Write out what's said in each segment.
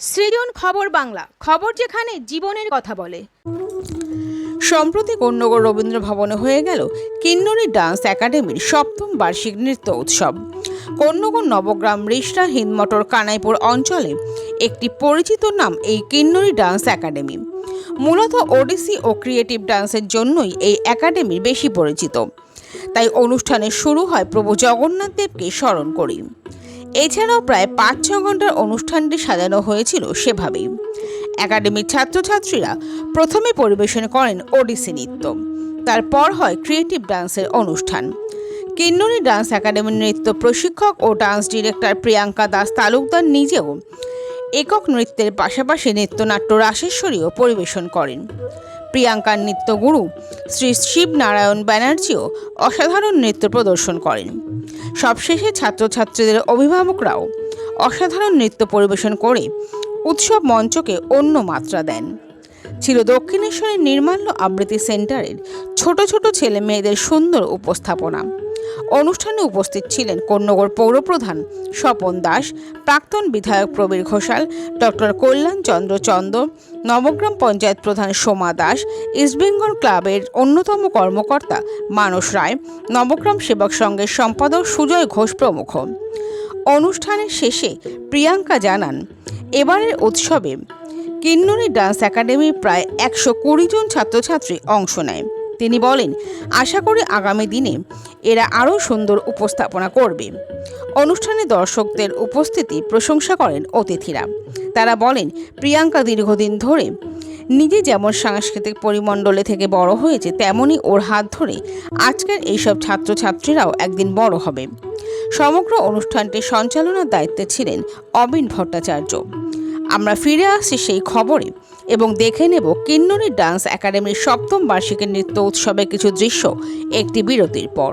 সৃজন খবর বাংলা, খবর যেখানে জীবনের কথা বলে। সম্প্রতি কন্যগর রবীন্দ্র ভবনে হয়ে গেল কিন্নরী ডান্স একাডেমির সপ্তম বার্ষিক নৃত্য উৎসব। কন্যগর নবগ্রাম রিষ্টা হিন্দমটর কানাইপুর অঞ্চলে একটি পরিচিত নাম এই কিন্নরী ডান্স একাডেমি। মূলত ওডিসি ও ক্রিয়েটিভ ডান্সের জন্যই এই একাডেমি বেশি পরিচিত। তাই অনুষ্ঠানের শুরু হয় প্রভু জগন্নাথ দেবকে স্মরণ করি এছাড়াও প্রায় পাঁচ ছ ঘণ্টার অনুষ্ঠানটি সাজানো হয়েছিল সেভাবেই। একাডেমির ছাত্রছাত্রীরা প্রথমে পরিবেশন করেন ওডিসি নৃত্য, তারপর হয় ক্রিয়েটিভ ডান্সের অনুষ্ঠান। কিন্নরি ডান্স একাডেমির নৃত্য প্রশিক্ষক ও ডান্স ডিরেক্টর প্রিয়াঙ্কা দাস তালুকদার নিজেও একক নৃত্যের পাশাপাশি নৃত্যনাট্য রাশেশ্বরীও পরিবেশন করেন। প্রিয়াঙ্কার নৃত্যগুরু শ্রী শিবনারায়ণ ব্যানার্জিও অসাধারণ নৃত্য প্রদর্শন করেন। সবশেষে ছাত্রছাত্রীদের অভিভাবকরাও অসাধারণ নৃত্য পরিবেশন করে উৎসব মঞ্চকে অন্য মাত্রা দেন। ছিল দক্ষিণেশ্বরের নির্মাল্য আবৃত্তি সেন্টারের ছোট ছোট ছেলে মেয়েদের সুন্দর উপস্থাপনা। অনুষ্ঠানে উপস্থিত ছিলেন কন্যগর পৌরপ্রধান স্বপন দাস, প্রাক্তন বিধায়ক প্রবীর ঘোষাল, ডক্টর কল্যাণ চন্দ্র চন্দ, নবগ্রাম পঞ্চায়েত প্রধান সোমা দাস ইস্টবেঙ্গল ক্লাবের অন্যতম কর্মকর্তা মানস রায়, নবগ্রাম সেবক সংঘের সম্পাদক সুজয় ঘোষ প্রমুখ। অনুষ্ঠানের শেষে প্রিয়াঙ্কা জানান, এবারের উৎসবে কিন্নরি ডান্স একাডেমির প্রায় একশো কুড়ি জন ছাত্রছাত্রী অংশ নেয়। তিনি বলেন, আশা করি আগামী দিনে এরা আরও সুন্দর উপস্থাপনা করবে। অনুষ্ঠানে দর্শকদের উপস্থিতি প্রশংসা করেন অতিথিরা। তারা বলেন, প্রিয়াঙ্কা দীর্ঘদিন ধরে নিজে যেমন সাংস্কৃতিক পরিমণ্ডলে থেকে বড় হয়েছে তেমনই ওর হাত ধরে আজকের এইসব ছাত্রছাত্রীরাও একদিন বড় হবে। সমগ্র অনুষ্ঠানটি সঞ্চালনার দায়িত্বে ছিলেন অবিন ভট্টাচার্য। আমরা ফিরে আসি সেই খবরে এবং দেখে নেব কিন্নরী ডান্স একাডেমির সপ্তম বার্ষিকীর নৃত্য উৎসবের কিছু দৃশ্য একটি বিরতির পর।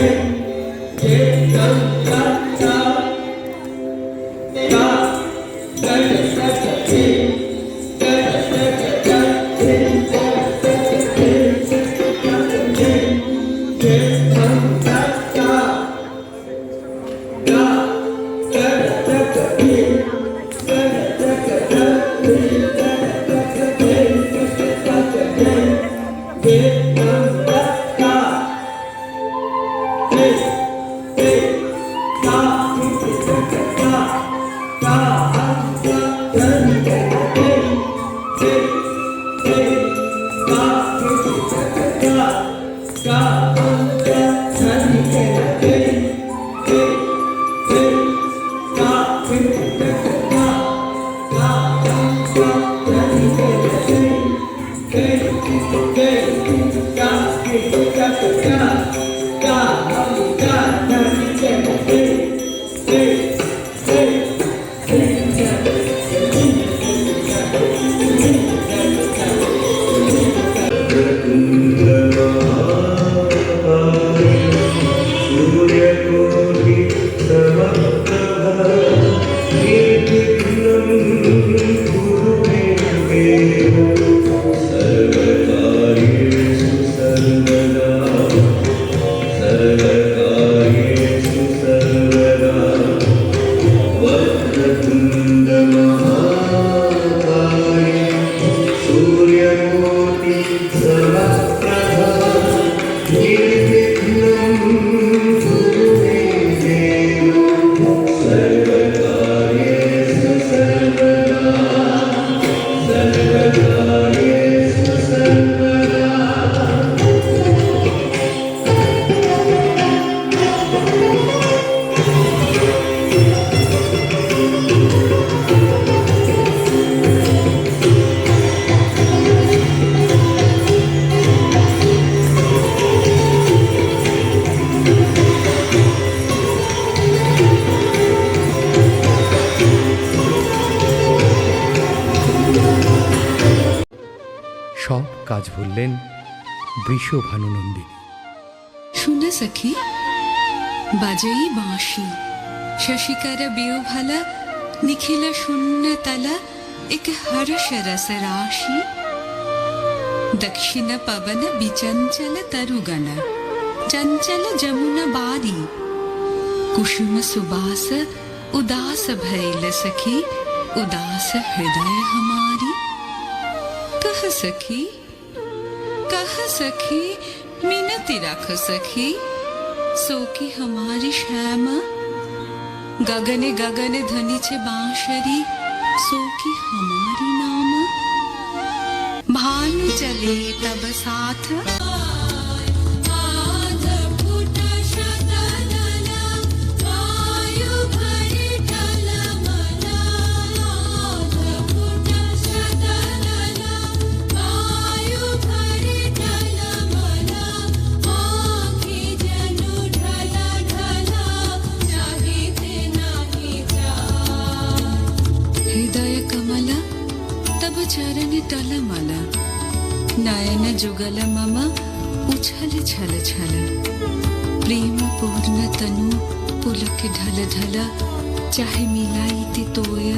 Yeah. 나 কাজ বললেন বৃষভানুনন্দিনী। শুনে সখি, বাজেই বাঁশি। শশিকারা বিয়োভালা, নিখিলা শূন্য তালা এক হর রস রাশি। দক্ষিণ পবন বিচঞ্চল তরুগণ, চঞ্চল যমুনা বারি কুসুম সুবাস উদাস भैल সখি, উদাস হৃদয় হমারি। কহ सखी कह सखी मिनति रख सखी सो की हमारी श्यामा गगने गगने धनी छे बांशरी सो की हमारी नाम भानु चले तब साथ जुगल मम उछल छल छल प्रेम पूर्ण तनु पुलक ढल ढल चाहे मिलाई ते तोय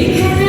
It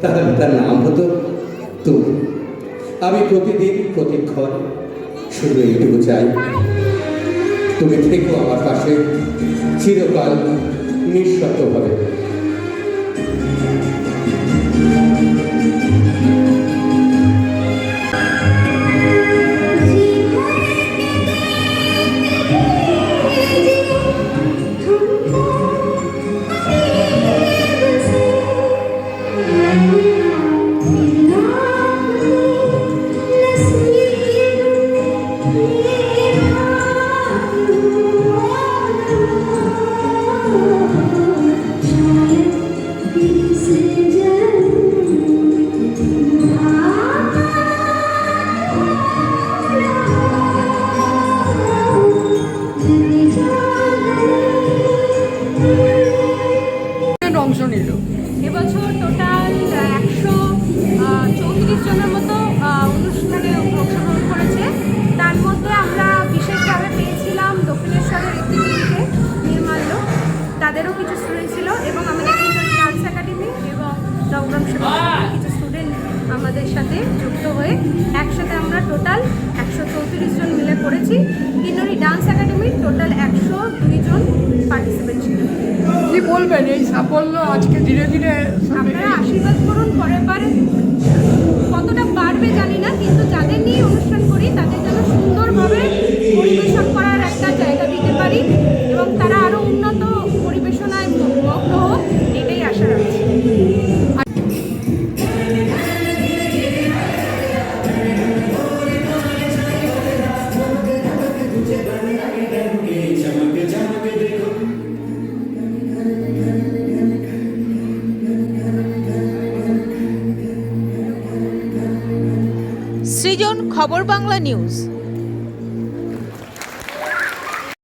তার তার নাম হতো তুমি আমি প্রতিদিন প্রতিক্ষণ শুধু এইটুকু চাই। তুমি থেকে আমার পাশে, চিরকাল নিঃশব্দভাবে খবর বাংলা নিউজ।